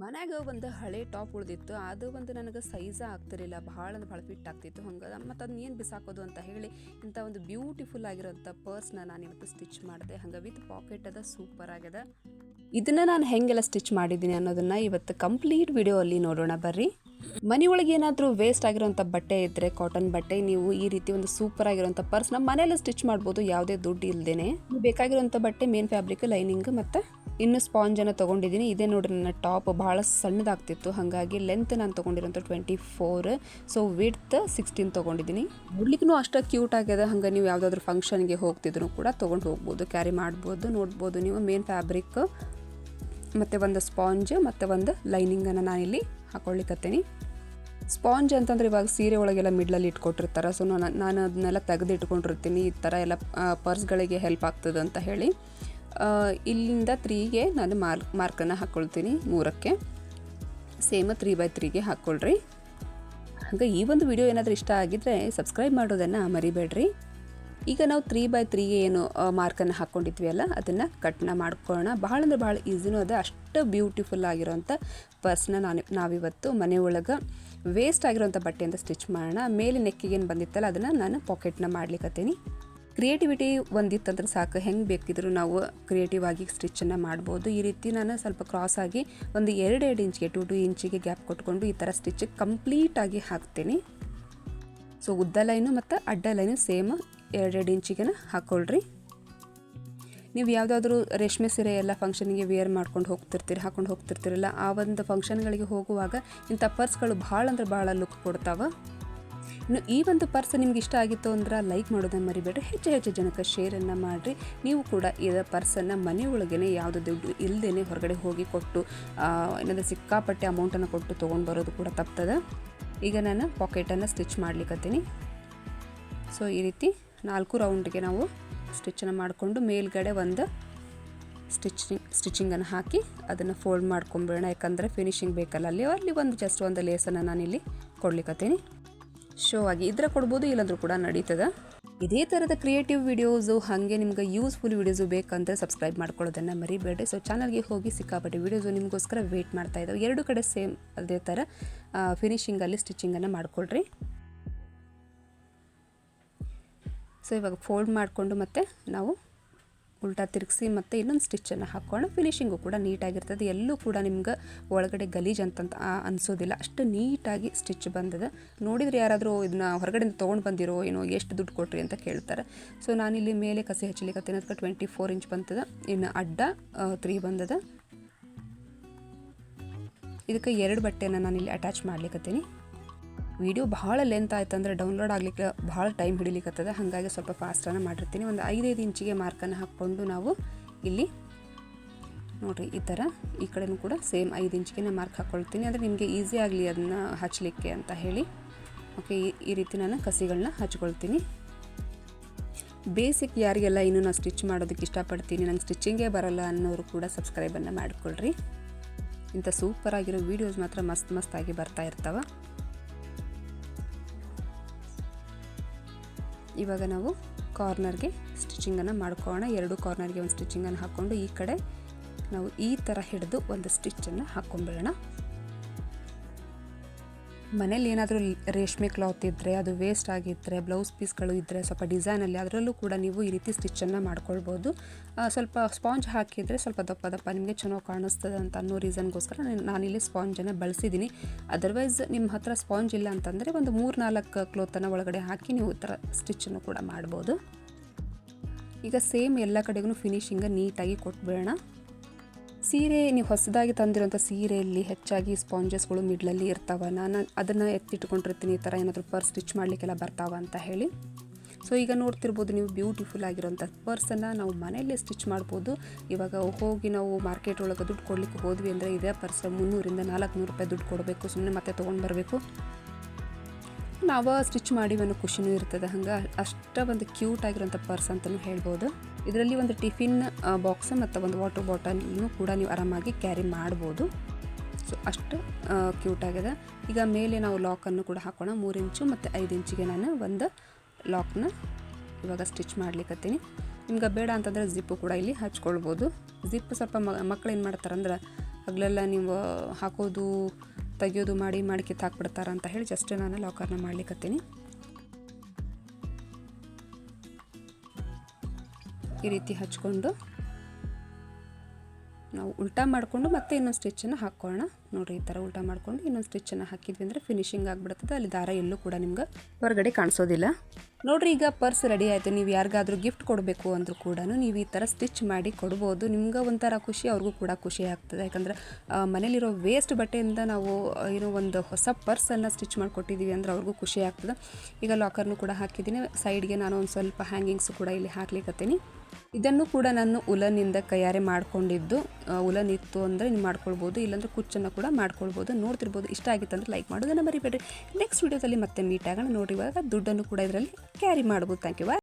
ಮನ್ಯಾಗ ಒಂದು ಹಳೆ ಟಾಪ್ ಉಳಿದಿತ್ತು, ಅದು ಒಂದು ನನಗೆ ಸೈಜ ಆಗ್ತಿರಲಿಲ್ಲ, ಭಾಳ ಭಾಳ ಫಿಟ್ ಆಗ್ತಿತ್ತು. ಹಂಗೆ ಮತ್ತು ಅದನ್ನ ಏನು ಬಿಸಾಕೋದು ಅಂತ ಹೇಳಿ ಇಂಥ ಒಂದು ಬ್ಯೂಟಿಫುಲ್ ಆಗಿರೋಂಥ ಪರ್ಸ್ನ ನಾನು ಇವತ್ತು ಸ್ಟಿಚ್ ಮಾಡಿದೆ. ಹಂಗೆ ವಿತ್ ಪಾಕೆಟ್ ಅದ ಸೂಪರ್ ಆಗ್ಯದ. ಇದನ್ನು ನಾನು ಹೆಂಗೆಲ್ಲ ಸ್ಟಿಚ್ ಮಾಡಿದ್ದೀನಿ ಅನ್ನೋದನ್ನು ಇವತ್ತು ಕಂಪ್ಲೀಟ್ ವಿಡಿಯೋ ಅಲ್ಲಿ ನೋಡೋಣ ಬರ್ರಿ. ಮನೆಯೊಳಗೆ ಏನಾದರೂ ವೇಸ್ಟ್ ಆಗಿರೋಂಥ ಬಟ್ಟೆ ಇದ್ದರೆ ಕಾಟನ್ ಬಟ್ಟೆ, ನೀವು ಈ ರೀತಿ ಒಂದು ಸೂಪರ್ ಆಗಿರೋಂಥ ಪರ್ಸ್ನ ಮನೆಯಲ್ಲೇ ಸ್ಟಿಚ್ ಮಾಡ್ಬೋದು, ಯಾವುದೇ ದುಡ್ಡು ಇಲ್ಲದೇನೆ ಬೇಕಾಗಿರೋಂಥ ಬಟ್ಟೆ ಮೇನ್ ಫ್ಯಾಬ್ರಿಕ್ ಲೈನಿಂಗ್ ಮತ್ತು ಇನ್ನು ಸ್ಪಾಂಜನ್ನು ತೊಗೊಂಡಿದ್ದೀನಿ. ಇದೇ ನೋಡಿರಿ ನನ್ನ ಟಾಪ್ ಭಾಳ ಸಣ್ಣದಾಗ್ತಿತ್ತು. ಹಾಗಾಗಿ ಲೆಂತ್ ನಾನು ತೊಗೊಂಡಿರೋಂಥ twenty four so width sixteen ತೊಗೊಂಡಿದ್ದೀನಿ. ನೋಡ್ಲಿಕ್ಕೂ ಅಷ್ಟು ಕ್ಯೂಟ್ ಆಗ್ಯದ. ಹಂಗೆ ನೀವು ಯಾವುದಾದ್ರೂ ಫಂಕ್ಷನ್ಗೆ ಹೋಗ್ತಿದ್ರು ಕೂಡ ತೊಗೊಂಡು ಹೋಗ್ಬೋದು ಕ್ಯಾರಿ ಮಾಡ್ಬೋದು, ನೋಡ್ಬೋದು ನೀವು. ಮೇನ್ ಫ್ಯಾಬ್ರಿಕ್ ಮತ್ತು ಒಂದು ಸ್ಪಾಂಜ್, ಮತ್ತು ಒಂದು ಲೈನಿಂಗನ್ನು ನಾನಿಲ್ಲಿ ಹಾಕೊಳ್ಳಿಕತ್ತೀನಿ. ಸ್ಪಾಂಜ್ ಅಂತಂದ್ರೆ ಇವಾಗ ಸೀರೆ ಒಳಗೆಲ್ಲ ಮಿಡ್ಲಲ್ಲಿ ಇಟ್ಕೊಟ್ಟಿರ್ತಾರೆ. ಸೊ ನಾನು ನಾನು ಅದನ್ನೆಲ್ಲ ತೆಗೆದಿಟ್ಕೊಂಡಿರ್ತೀನಿ. ಈ ಥರ ಎಲ್ಲ ಪರ್ಸ್ಗಳಿಗೆ ಹೆಲ್ಪ್ ಆಗ್ತದೆ ಅಂತ ಹೇಳಿ. ಇಲ್ಲಿಂದ ತ್ರೀಗೆ ನಾನು ಮಾರ್ಕ್, ಮಾರ್ಕನ್ನು ಹಾಕ್ಕೊಳ್ತೀನಿ, ಮೂರಕ್ಕೆ. ಸೇಮ್ ತ್ರೀ ಬೈ ತ್ರೀಗೆ ಹಾಕ್ಕೊಳ್ರಿ. ಹಾಗೆ ಈ ಒಂದು ವಿಡಿಯೋ ಏನಾದರೂ ಇಷ್ಟ ಆಗಿದ್ದರೆ ಸಬ್ಸ್ಕ್ರೈಬ್ ಮಾಡೋದನ್ನು ಮರಿಬೇಡ್ರಿ. ಈಗ ನಾವು ತ್ರೀ ಬೈ ತ್ರೀಗೆ ಏನು ಮಾರ್ಕನ್ನು ಹಾಕ್ಕೊಂಡಿದ್ವಿ ಅಲ್ಲ ಅದನ್ನು ಕಟ್ನ ಮಾಡ್ಕೊಳ್ಳೋಣ. ಭಾಳ ಅಂದರೆ ಭಾಳ ಈಸಿನೂ ಅದ, ಅಷ್ಟು ಬ್ಯೂಟಿಫುಲ್ ಆಗಿರೋಂಥ ಪರ್ಸ್ನ ನಾನು, ನಾವಿವತ್ತು ಮನೆ ಒಳಗೆ ವೇಸ್ಟ್ ಆಗಿರೋಂಥ ಬಟ್ಟೆಯಿಂದ ಸ್ಟಿಚ್ ಮಾಡೋಣ. ಮೇಲೆ ನೆಕ್ಕಿಗೇನು ಬಂದಿತ್ತಲ್ಲ, ಅದನ್ನು ನಾನು ಪಾಕೆಟ್ನ ಮಾಡ್ಲಿಕ್ಕತ್ತೀನಿ ಕ್ರಿಯೇಟಿವಿಟಿ ಒಂದಿತ್ತಂದ್ರೆ ಸಾಕು. ಹೆಂಗೆ ಬೇಕಿದ್ರು ನಾವು ಕ್ರಿಯೇಟಿವ್ ಆಗಿ ಸ್ಟಿಚ್ಚನ್ನು ಮಾಡ್ಬೋದು. ಈ ರೀತಿ ನಾನು ಸ್ವಲ್ಪ ಕ್ರಾಸ್ ಆಗಿ ಒಂದು ಎರಡು ಎರಡು ಇಂಚಿಗೆ, ಟು ಟು ಇಂಚಿಗೆ ಗ್ಯಾಪ್ ಕೊಟ್ಕೊಂಡು ಈ ಥರ ಸ್ಟಿಚ್ ಕಂಪ್ಲೀಟಾಗಿ ಹಾಕ್ತೀನಿ. ಸೊ, ಉದ್ದ ಲೈನು ಮತ್ತು ಅಡ್ಡ ಲೈನು ಸೇಮ್ ಎರಡೆರಡು ಇಂಚಿಗೆ ಹಾಕ್ಕೊಳ್ರಿ. ನೀವು ಯಾವುದಾದ್ರೂ ರೇಷ್ಮೆ ಸೀರೆ ಎಲ್ಲ ಫಂಕ್ಷನ್ಗೆ ವೇರ್ ಮಾಡ್ಕೊಂಡು ಹೋಗ್ತಿರ್ತೀರಿ ಹಾಕೊಂಡು ಹೋಗ್ತಿರ್ತೀರಲ್ಲ, ಆ ಒಂದು ಫಂಕ್ಷನ್ಗಳಿಗೆ ಹೋಗುವಾಗ ಇಂಥ ಪರ್ಸ್ಗಳು ಭಾಳ ಅಂದ್ರೆ ಭಾಳ ಲುಕ್ ಕೊಡ್ತಾವೆ. ಇನ್ನು ಈ ಒಂದು ಪರ್ಸ್ ನಿಮ್ಗೆ ಇಷ್ಟ ಆಗಿತ್ತು ಅಂದ್ರೆ ಲೈಕ್ ಮಾಡೋದನ್ನು ಮರಿಬೇಡ್ರಿ. ಹೆಚ್ಚು ಹೆಚ್ಚು ಜನಕ್ಕೆ ಶೇರನ್ನು ಮಾಡಿರಿ. ನೀವು ಕೂಡ ಇದರ ಪರ್ಸನ್ನು ಮನೆಯೊಳಗೇ ಯಾವುದು ದುಡ್ಡು ಇಲ್ಲದೇ ಹೊರಗಡೆ ಹೋಗಿ ಕೊಟ್ಟು ಏನಾದರೂ ಸಿಕ್ಕಾಪಟ್ಟೆ ಅಮೌಂಟನ್ನು ಕೊಟ್ಟು ತೊಗೊಂಡು ಬರೋದು ಕೂಡ ತಪ್ತದೆ. ಈಗ ನಾನು ಪಾಕೆಟನ್ನು ಸ್ಟಿಚ್ ಮಾಡ್ಲಿಕ್ಕತ್ತೀನಿ ಸೊ ಈ ರೀತಿ ನಾಲ್ಕು ರೌಂಡ್ಗೆ ನಾವು ಸ್ಟಿಚ್ಚನ್ನು ಮಾಡಿಕೊಂಡು ಮೇಲ್ಗಡೆ ಒಂದು ಸ್ಟಿಚಿಂಗ್ ಸ್ಟಿಚಿಂಗನ್ನು ಹಾಕಿ ಅದನ್ನು ಫೋಲ್ಡ್ ಮಾಡ್ಕೊಂಬಿಡೋಣ. ಯಾಕಂದರೆ ಫಿನಿಶಿಂಗ್ ಬೇಕಲ್ಲ ಅಲ್ಲಿ ಅಲ್ಲಿ ಒಂದು ಜಸ್ಟ್ ಒಂದು ಲೇಸನ್ನು ನಾನಿಲ್ಲಿ ಕೊಡ್ಲಿಕ್ಕತ್ತೀನಿ ಶೋ ಆಗಿ ಇದರ ಕೊಡ್ಬೋದು, ಇಲ್ಲಾಂದ್ರೂ ಕೂಡ ನಡೀತದೆ. ಇದೇ ಥರದ ಕ್ರಿಯೇಟಿವ್ ವೀಡಿಯೋಸು ಹಾಗೆ ನಿಮ್ಗೆ ಯೂಸ್ಫುಲ್ ವೀಡಿಯೋಸು ಬೇಕಂದರೆ ಸಬ್ಸ್ಕ್ರೈಬ್ ಮಾಡ್ಕೊಳ್ಳೋದನ್ನು ಮರಿಬೇಡಿ ಸೊ ಚಾನಲ್ಗೆ ಹೋಗಿ ಸಿಕ್ಕಾಪಟ್ಟೆ ವೀಡಿಯೋಸು ನಿಮಗೋಸ್ಕರ ವೇಟ್ ಮಾಡ್ತಾ ಇದ್ದಾವೆ ಎರಡು ಕಡೆ ಸೇಮ್ ಅದೇ ಥರ ಫಿನಿಷಿಂಗಲ್ಲಿ ಸ್ಟಿಚಿಂಗನ್ನು ಮಾಡ್ಕೊಳ್ರಿ. ಸೊ ಇವಾಗ ಫೋಲ್ಡ್ ಮಾಡಿಕೊಂಡು ಮತ್ತೆ ನಾವು ಉಲ್ಟಾ ತಿರುಗಿಸಿ ಮತ್ತು ಇನ್ನೊಂದು ಸ್ಟಿಚ್ಚನ್ನು ಹಾಕ್ಕೊಂಡು ಫಿನಿಶಿಂಗು ಕೂಡ ನೀಟಾಗಿರ್ತದೆ. ಎಲ್ಲೂ ಕೂಡ ನಿಮ್ಗೆ ಒಳಗಡೆ ಗಲೀಜ್ ಅಂತಂತ ಅನಿಸೋದಿಲ್ಲ ಅನ್ಸೋದಿಲ್ಲ. ಅಷ್ಟು ನೀಟಾಗಿ ಸ್ಟಿಚ್ ಬಂದದ. ನೋಡಿದರೆ ಯಾರಾದರೂ ಇದನ್ನ ಹೊರಗಡೆಯಿಂದ ತೊಗೊಂಡು ಬಂದಿರೋ ಏನೋ ಎಷ್ಟು ದುಡ್ಡು ಕೊಟ್ರಿ ಅಂತ ಕೇಳ್ತಾರೆ. ಸೊ ನಾನಿಲ್ಲಿ ಮೇಲೆ ಕಸಿ ಹಚ್ಚಲಿಕ್ಕೆ ಅದಕ್ಕೆ ಟ್ವೆಂಟಿ ಫೋರ್ ಇಂಚ್ ಬಂತದ. ಇನ್ನು ಅಡ್ಡ ತ್ರೀ ಬಂದದ. ಇದಕ್ಕೆ ಎರಡು ಬಟ್ಟೆಯನ್ನು ನಾನಿಲ್ಲಿ ಅಟ್ಯಾಚ್ ಮಾಡ್ಲಿಕ್ಕತ್ತೀನಿ ವಿಡಿಯೋ ಭಾಳ ಲೆಂತ್ ಆಯ್ತು ಅಂದರೆ ಡೌನ್ಲೋಡ್ ಆಗಲಿಕ್ಕೆ ಭಾಳ ಟೈಮ್ ಹಿಡಿಲಿಕ್ಕತ್ತದ ಹಾಗಾಗಿ ಸ್ವಲ್ಪ ಫಾಸ್ಟನ್ನು ಮಾಡಿರ್ತೀನಿ. ಒಂದು ಐದೈದು ಇಂಚಿಗೆ ಮಾರ್ಕನ್ನು ಹಾಕ್ಕೊಂಡು ನಾವು ಇಲ್ಲಿ ನೋಡಿರಿ, ಈ ಥರ ಈ ಕಡೆನೂ ಕೂಡ ಸೇಮ್ ಐದು ಇಂಚಿಗೆ ಮಾರ್ಕ್ ಹಾಕ್ಕೊಳ್ತೀನಿ ಅಂದರೆ ನಿಮಗೆ ಈಸಿ ಆಗಲಿ ಅದನ್ನು ಹಚ್ಚಲಿಕ್ಕೆ ಅಂತ ಹೇಳಿ. ಓಕೆ ಈ ರೀತಿ ನಾನು ಕಸಿಗಳನ್ನ ಹಚ್ಕೊಳ್ತೀನಿ. ಬೇಸಿಕ್ ಯಾರಿಗೆಲ್ಲ ಇನ್ನೂ ನಾನು ಸ್ಟಿಚ್ ಮಾಡೋದಕ್ಕೆ ಇಷ್ಟಪಡ್ತೀನಿ, ನಂಗೆ ಸ್ಟಿಚ್ಚಿಂಗೇ ಬರಲ್ಲ ಅನ್ನೋರು ಕೂಡ ಸಬ್ಸ್ಕ್ರೈಬನ್ನು ಮಾಡಿಕೊಳ್ರಿ. ಇಂಥ ಸೂಪರ್ ಆಗಿರೋ ವೀಡಿಯೋಸ್ ಮಾತ್ರ ಮಸ್ತ್ ಮಸ್ತಾಗಿ ಬರ್ತಾ ಇರ್ತಾವೆ. ಇವಾಗ ನಾವು ಕಾರ್ನರ್ಗೆ ಸ್ಟಿಚಿಂಗನ್ನು ಮಾಡ್ಕೊಳ್ಳೋಣ. ಎರಡು ಕಾರ್ನರ್ಗೆ ಒಂದು ಸ್ಟಿಚಿಂಗನ್ನು ಹಾಕ್ಕೊಂಡು ಈ ಕಡೆ ನಾವು ಈ ಥರ ಹಿಡಿದು ಒಂದು ಸ್ಟಿಚ್ಚನ್ನು ಹಾಕ್ಕೊಂಬಿಡೋಣ. ಮನೇಲಿ ಏನಾದರೂ ರೇಷ್ಮೆ ಕ್ಲಾತ್ ಇದ್ದರೆ ಅದು ವೇಸ್ಟ್ ಆಗಿದ್ದರೆ ಬ್ಲೌಸ್ ಪೀಸ್ಗಳು ಇದ್ದರೆ ಸ್ವಲ್ಪ ಡಿಸೈನಲ್ಲಿ ಅದರಲ್ಲೂ ಕೂಡ ನೀವು ಈ ರೀತಿ ಸ್ಟಿಚ್ಚನ್ನು ಮಾಡ್ಕೊಳ್ಬೋದು. ಸ್ವಲ್ಪ ಸ್ಪಾಂಜ್ ಹಾಕಿದರೆ ಸ್ವಲ್ಪ ದಪ್ಪ ದಪ್ಪ ನಿಮಗೆ ಚೆನ್ನಾಗಿ ಕಾಣಿಸ್ತದೆ ಅಂತ ಅನ್ನೋ ರೀಸನ್ಗೋಸ್ಕರ ನಾನು- ನಾನಿಲ್ಲಿ ಸ್ಪಾಂಜನ್ನು ಬಳಸಿದ್ದೀನಿ ಅದರ್ವೈಸ್ ನಿಮ್ಮ ಹತ್ರ ಸ್ಪಾಂಜ್ ಇಲ್ಲ ಅಂತಂದರೆ ಒಂದು ಮೂರು ನಾಲ್ಕು ಕ್ಲೋತನ್ನು ಒಳಗಡೆ ಹಾಕಿ ನೀವು ಥರ ಸ್ಟಿಚ್ಚನ್ನು ಕೂಡ ಮಾಡ್ಬೋದು. ಈಗ ಸೇಮ್ ಎಲ್ಲ ಕಡೆಗೂ ಫಿನಿಶಿಂಗ ನೀಟಾಗಿ ಕೊಟ್ಬಿಡೋಣ. ಸೀರೆ, ನೀವು ಹೊಸದಾಗಿ ತಂದಿರುವಂಥ ಸೀರೆಯಲ್ಲಿ ಹೆಚ್ಚಾಗಿ ಸ್ಪಾಂಜಸ್ಗಳು ಮಿಡ್ಲಲ್ಲಿ ಇರ್ತಾವೆ. ನಾನು ಅದನ್ನು ಎತ್ತಿಟ್ಕೊಂಡಿರ್ತೀನಿ, ಈ ಥರ ಏನಾದರೂ ಪರ್ಸ್ ಸ್ಟಿಚ್ ಮಾಡಲಿಕ್ಕೆಲ್ಲ ಬರ್ತಾವ ಅಂತ ಹೇಳಿ. ಸೊ ಈಗ ನೋಡ್ತಿರ್ಬೋದು ನೀವು ಬ್ಯೂಟಿಫುಲ್ ಆಗಿರೋಂಥ ಪರ್ಸನ್ನು ನಾವು ಮನೆಯಲ್ಲೇ ಸ್ಟಿಚ್ ಮಾಡ್ಬೋದು. ಇವಾಗ ಹೋಗಿ ನಾವು ಮಾರ್ಕೆಟ್ ಒಳಗೆ ದುಡ್ಡು ಕೊಡಲಿಕ್ಕೆ ಹೋದ್ವಿ ಅಂದರೆ ಇದೇ ಪರ್ಸ್ ಮುನ್ನೂರಿಂದ ನಾಲ್ಕುನೂರು ರೂಪಾಯಿ ದುಡ್ಡು ಕೊಡಬೇಕು ಸುಮ್ಮನೆ ಮತ್ತೆ ತೊಗೊಂಡು ಬರಬೇಕು. ನಾವು ಸ್ಟಿಚ್ ಮಾಡಿ ಒಂದು ಖುಷಿನೂ ಇರ್ತದೆ, ಹಂಗೆ ಅಷ್ಟ ಒಂದು ಕ್ಯೂಟ್ ಆಗಿರೋಂಥ ಪರ್ಸ್ ಅಂತಲೂ ಹೇಳ್ಬೋದು. ಇದರಲ್ಲಿ ಒಂದು ಟಿಫಿನ್ ಬಾಕ್ಸ್ ಮತ್ತು ಒಂದು ವಾಟರ್ ಬಾಟಲ್ನು ಕೂಡ ನೀವು ಆರಾಮಾಗಿ ಕ್ಯಾರಿ ಮಾಡ್ಬೋದು. ಸೊ ಅಷ್ಟು ಕ್ಯೂಟ್ ಆಗಿದೆ ಈಗ ಮೇಲೆ ನಾವು ಲಾಕನ್ನು ಕೂಡ ಹಾಕೋಣ. ಮೂರು ಇಂಚು ಮತ್ತು ಐದು ಇಂಚಿಗೆ ನಾನು ಒಂದು ಲಾಕ್ನ ಇವಾಗ ಸ್ಟಿಚ್ ಮಾಡ್ಲಿಕ್ಕತ್ತೀನಿ ನಿಮ್ಗೆ ಬೇಡ ಅಂತಂದರೆ ಜಿಪ್ಪು ಕೂಡ ಇಲ್ಲಿ ಹಚ್ಕೊಳ್ಬೋದು. ಜಿಪ್ ಸ್ವಲ್ಪ ಮಕ್ಕಳು ಏನು ಮಾಡ್ತಾರಂದ್ರೆ, ಹಗಲೆಲ್ಲ ನೀವು ಹಾಕೋದು ತೆಗಿಯೋದು ಮಾಡಿ ಮಾಡಿ ಕಿತ್ತು ಹಾಕ್ಬಿಡ್ತಾರ ಅಂತ ಹೇಳಿ ಜಸ್ಟ್ ನಾನು ಲಾಕರ್ನ ಮಾಡ್ಲಿಕ್ಕತ್ತೀನಿ ಈ ರೀತಿ ಹಚ್ಕೊಂಡು ನಾವು ಉಲ್ಟಾ ಮಾಡಿಕೊಂಡು ಮತ್ತೆ ಇನ್ನೊಂದು ಸ್ಟಿಚ್ಚನ್ನು ಹಾಕ್ಕೊಳ್ಳೋಣ. ನೋಡಿರಿ ಈ ಥರ ಉಲ್ಟಾ ಮಾಡಿಕೊಂಡು ಇನ್ನೊಂದು ಸ್ಟಿಚ್ಚನ್ನು ಹಾಕಿದ್ವಿ ಅಂದರೆ ಫಿನಿಶಿಂಗ್ ಆಗಿಬಿಡ್ತದೆ ಅಲ್ಲಿ ದಾರ ಎಲ್ಲೂ ಕೂಡ ನಿಮ್ಗೆ ಹೊರಗಡೆ ಕಾಣಿಸೋದಿಲ್ಲ. ನೋಡಿರಿ ಈಗ ಪರ್ಸ್ ರೆಡಿ ಆಯಿತು. ನೀವು ಯಾರಿಗಾದ್ರೂ ಗಿಫ್ಟ್ ಕೊಡಬೇಕು ಅಂದರೂ ಕೂಡ ನೀವು ಈ ಥರ ಸ್ಟಿಚ್ ಮಾಡಿ ಕೊಡ್ಬೋದು. ನಿಮ್ಗೆ ಒಂಥರ ಖುಷಿ, ಅವ್ರಿಗೂ ಕೂಡ ಖುಷಿ ಆಗ್ತದೆ. ಯಾಕಂದ್ರೆ ಮನೇಲಿರೋ ವೇಸ್ಟ್ ಬಟ್ಟೆಯಿಂದ ನಾವು ಏನೋ ಒಂದು ಹೊಸ ಪರ್ಸನ್ನು ಸ್ಟಿಚ್ ಮಾಡಿಕೊಟ್ಟಿದ್ದೀವಿ ಅಂದ್ರೆ ಅವ್ರಿಗೂ ಖುಷಿ ಆಗ್ತದೆ. ಈಗ ಲಾಕರ್ನು ಕೂಡ ಹಾಕಿದ್ದೀನಿ. ಸೈಡ್ಗೆ ನಾನು ಒಂದು ಸ್ವಲ್ಪ ಹ್ಯಾಂಗಿಂಗ್ಸು ಕೂಡ ಇಲ್ಲಿ ಹಾಕ್ಲಿಕ್ಕತ್ತೀನಿ ಇದನ್ನು ಕೂಡ ನಾನು ಉಲನಿಂದ ಕೈಯಾರೆ ಮಾಡ್ಕೊಂಡಿದ್ದು ಉಲನ್ ಇತ್ತು ಅಂದರೆ ನೀವು ಮಾಡ್ಕೊಳ್ಬೋದು, ಇಲ್ಲಾಂದ್ರೆ ಕುಚ್ಚನ್ನು ಕೂಡ ಮಾಡ್ಕೊಳ್ಬೋದು, ನೋಡ್ತಿರ್ಬೋದು. ಇಷ್ಟ ಆಗಿತ್ತು ಅಂದರೆ ಲೈಕ್ ಮಾಡೋದನ್ನು ಮರಿಬೇಡ್ರಿ. ನೆಕ್ಸ್ಟ್ ವೀಡಿಯೋದಲ್ಲಿ ಮತ್ತೆ ಮೀಟ್ ಆಗೋಣ. ನೋಡಿ ಇವಾಗ ದುಡ್ಡನ್ನು ಕೂಡ ಇದರಲ್ಲಿ ಕ್ಯಾರಿ ಮಾಡ್ಬೋದು. Thank you